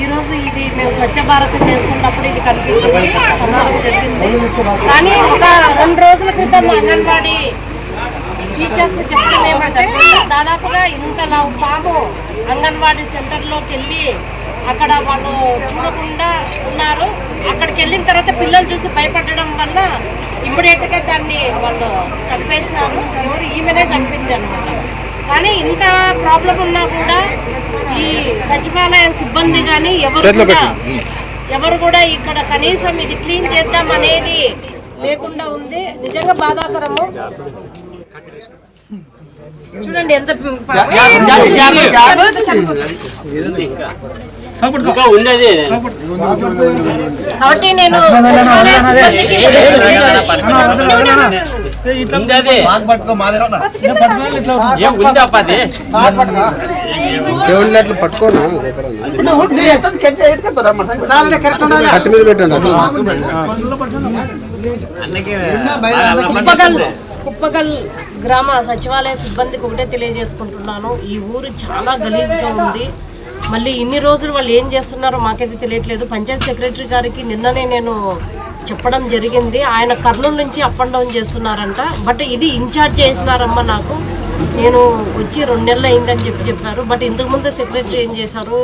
ఈరోజు ఇది మేము స్వచ్ఛ భారత్ చేస్తున్నప్పుడు ఇది కనిపించింది చందనం కానీ ఒక రెండు రోజుల క్రితం అంగన్వాడీ టీచర్స్ చెప్తుంది ఏమంటే దాదాపుగా ఇంతలా పాము అంగన్వాడీ సెంటర్లోకి వెళ్ళి అక్కడ వాళ్ళు చూడకుండా ఉన్నారు. అక్కడికి వెళ్ళిన తర్వాత పిల్లలు చూసి భయపడడం వల్ల ఇమ్మీడియట్గా దాన్ని వాళ్ళు చంపేసినారు. ఎవరు ఈమెనే చంపింది అనమాట కానీ ఇంత ప్రాబ్లం ఉన్నా కూడా ఈ సచివాలయం సిబ్బంది కానీ ఎవరు కూడా ఎవరు కూడా ఇక్కడ కనీసం ఇది క్లీన్ చేద్దాం అనేది లేకుండా ఉంది. నిజంగా బాధాకరము. చూడండి ఎంత ఇంకా ఉంది అది కాబట్టి నేను పట్టుకోనా? కట్టి మీద పెట్టండి కుప్పగల్ గ్రామ సచివాలయ సిబ్బందికి ఒకటే తెలియజేసుకుంటున్నాను. ఈ ఊరు చాలా గలీజ్గా ఉంది. మళ్ళీ ఇన్ని రోజులు వాళ్ళు ఏం చేస్తున్నారో మాకైతే తెలియట్లేదు. పంచాయత్ సెక్రటరీ గారికి నిన్ననే నేను చెప్పడం జరిగింది. ఆయన కర్నూలు నుంచి అప్ అండ్ డౌన్ చేస్తున్నారంట. బట్ ఇది ఇన్ఛార్జ్ చేసినారమ్మా నాకు. నేను వచ్చి రెండు నెలలు అయిందని చెప్పి చెప్పారు. బట్ ఇంతకుముందు సెక్రటరీ ఏం చేశారు?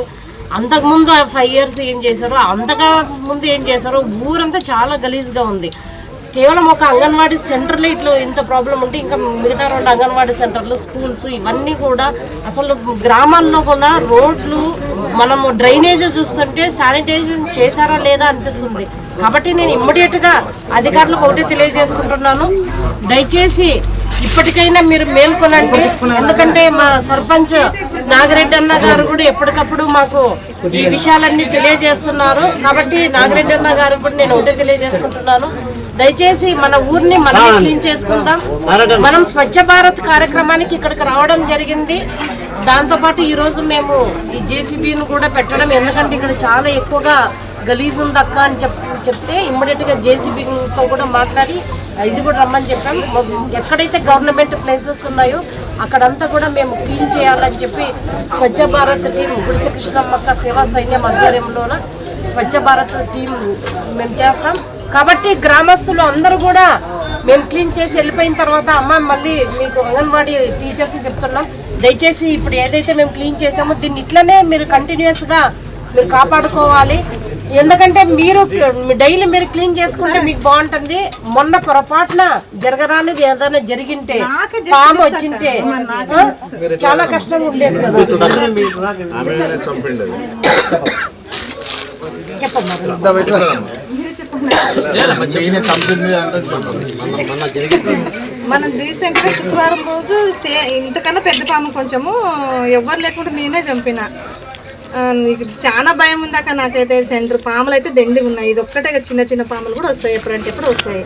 అంతకుముందు ఫైవ్ ఇయర్స్ ఏం చేశారు? అంతగా ముందు ఏం చేశారు? ఊరంతా చాలా గలీజ్గా ఉంది. కేవలం ఒక అంగన్వాడీ సెంటర్లో ఇట్లా ఇంత ప్రాబ్లం ఉంటే ఇంకా మిగతా రెండు అంగన్వాడీ సెంటర్లు స్కూల్స్ ఇవన్నీ కూడా అసలు గ్రామాల్లో కూడా రోడ్లు మనము డ్రైనేజ్ చూస్తుంటే శానిటైజేషన్ చేశారా లేదా అనిపిస్తుంది. కాబట్టి నేను ఇమ్మీడియట్గా అధికారులకు ఒకటి తెలియజేసుకుంటున్నాను. దయచేసి ఇప్పటికైనా మీరు మేల్కొనండి. ఎందుకంటే మా సర్పంచ్ నాగిరెడ్డి అన్న గారు కూడా ఎప్పటికప్పుడు మాకు ఈ విషయాలన్నీ తెలియజేస్తున్నారు. కాబట్టి నాగిరెడ్డి అన్న గారు కూడా నేను ఒకటే తెలియజేసుకుంటున్నాను. దయచేసి మన ఊరిని మనమే క్లీన్ చేసుకుందాం. మనం స్వచ్ఛ భారత్ కార్యక్రమానికి ఇక్కడికి రావడం జరిగింది. దాంతోపాటు ఈరోజు మేము ఈ జేసీబీని కూడా పెట్టడం ఎందుకంటే ఇక్కడ చాలా ఎక్కువగా గలీజ్ ఉంది అక్క అని చెప్ చెప్తే ఇమ్మీడియట్గా జేసీబీతో కూడా మాట్లాడి ఇది కూడా రమ్మని చెప్పాం. ఎక్కడైతే గవర్నమెంట్ ప్లేసెస్ ఉన్నాయో అక్కడంతా కూడా మేము క్లీన్ చేయాలని చెప్పి స్వచ్ఛ భారత్ టీం గుడిసె కృష్ణమ్మక్క సేవా సైన్యం ఆధ్వర్యంలోన స్వచ్ఛ భారత్ టీం మేము చేస్తాం. కాబట్టి గ్రామస్తులు అందరూ కూడా మేము క్లీన్ చేసి వెళ్ళిపోయిన తర్వాత అమ్మ మళ్ళీ మీకు అంగన్వాడీ టీచర్స్ చెప్తున్నాం. దయచేసి ఇప్పుడు ఏదైతే మేము క్లీన్ చేసామో దీన్ని ఇట్లనే మీరు కంటిన్యూస్గా మీరు కాపాడుకోవాలి. ఎందుకంటే మీరు డైలీ మీరు క్లీన్ చేసుకుంటే మీకు బాగుంటుంది. మొన్న పొరపాటున జరగరానిది ఏదైనా జరిగింటే పాము వచ్చింటే చాలా కష్టం ఉండేది కదా. అంటే మనం రీసెంట్గా శుక్రవారం రోజు ఇంతకన్నా పెద్ద పాము కొంచెము ఎవరు లేకుండా నేనే చంపిన. చాలా భయం ఉంది అక్క నాకైతే సెంటర్ పాములు అయితే దండి ఉన్నాయి. ఇది ఒక్కటే కాదు, చిన్న చిన్న పాములు కూడా వస్తాయి ఎప్పుడంటే ఎప్పుడు వస్తాయి.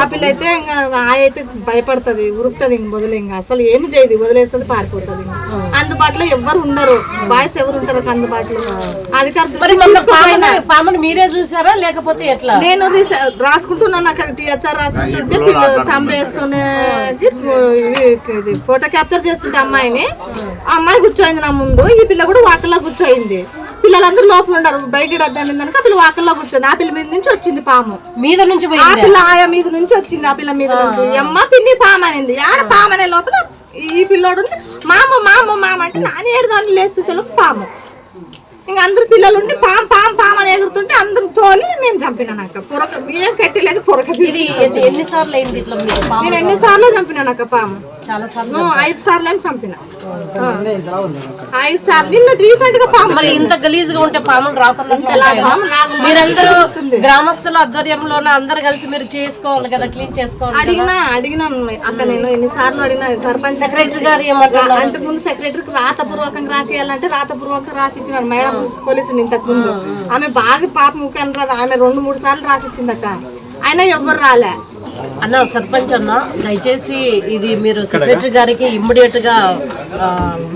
ఆ పిల్ల అయితే ఇంకా ఆయ అయితే భయపడుతుంది ఉరుకుతుంది ఇంక వదిలే ఇంకా. అసలు ఏమి చేయదు వదిలేస్తుంది పారిపోతుంది. అందుబాటులో ఎవరు ఉండరు. బాయ్స్ ఎవరు ఉంటారు అందుబాటులో? అధికారులు మరి మొన్న పామును పామును మీరే చూసారా లేకపోతే ఎట్లా? నేను రీసె- రాసుకుంటున్నాను అక్కడ టీహెచ్ఆర్ రాసుకుంటుంటే తమ్ముడు వేసుకునే ఫోటో క్యాప్చర్ చేస్తుంటే అమ్మాయిని. ఆ అమ్మాయి కూర్చోయింది నా ముందు ఈ పిల్ల కూడా వాకల్లో కూర్చోయింది పిల్లలందరూ లోపల ఉన్నారు. బయట అద్దాన్ని కనుక పిల్ల వాకల్లో కూర్చోంది. ఆ పిల్ల మీద నుంచి వచ్చింది పాము. మీద నుంచి ఆ పోయింది? పిల్ల ఆయా మీద నుంచి వచ్చింది. ఆ పిల్ల మీద నుంచి. అమ్మ పిన్ని పాము అనింది. ఆడ పాము అనే లోపల ఈ పిల్లోడు మామ మామ మామ అంటే నాని ఏడుదాన్ని లేచి చూసేలోపు పాము. ఇంకా అందరు పిల్లలు ఉండి పాము పాము పాము అని ఎగురుతుంటే అందరు తోలి నేను చంపినాను అక్క. పొరక ఏం కట్టలేదు ఇది ఎన్ని- ఎన్నిసార్లు అయింది ఇట్లా నేను ఎన్నిసార్లు చంపినాను అక్క పాము? చాలా సార్లు ఐదు సార్లు ఏం చంపిన. ఐదు సార్లు. నిన్న రీసెంట్గా పాము మరి ఇంత గలీజ్గా ఉంటే పాములు రాకుండా మీరందరూ గ్రామస్తుల ఆధ్వర్యంలోన అందరు కలిసి మీరు చేసుకోవాలి కదా క్లీన్ చేసుకోవాలి. అడిగినా అడిగినాను అక్క నేను ఎన్నిసార్లు అడిగినా సర్పంచ్ సెక్రటరీ గారు ఏమంటున్నారు? అంతకుముందు సెక్రటరీకి రాతపూర్వకంగా రాసియాలంటే రాతపూర్వకంగా రాసి ఇచ్చినారు మేడం పోలీసుని ఇంతకు ముందు ఆమె బాగా పాప ముఖ్యం రాదు ఆమె రెండు మూడు సార్లు రాసి ఇచ్చిందక్క అయినా ఎవ్వరు రాలే అన్న సర్పంచ్ అన్న దయచేసి ఇది మీరు సెక్రటరీ గారికి ఇమ్మీడియట్గా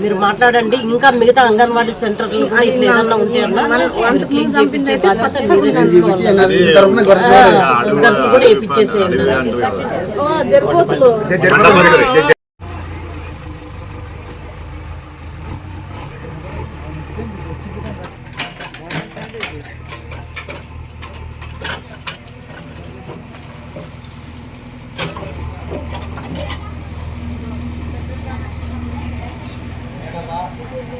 మీరు మాట్లాడండి ఇంకా మిగతా అంగన్వాడీ సెంటర్లు కూడా ఇట్లా ఏదన్నా ఉంటే అన్న క్లీన్ చేయించే బాధ్యత మీరే తీసుకోవాలి కూడా వేయించేసేయండి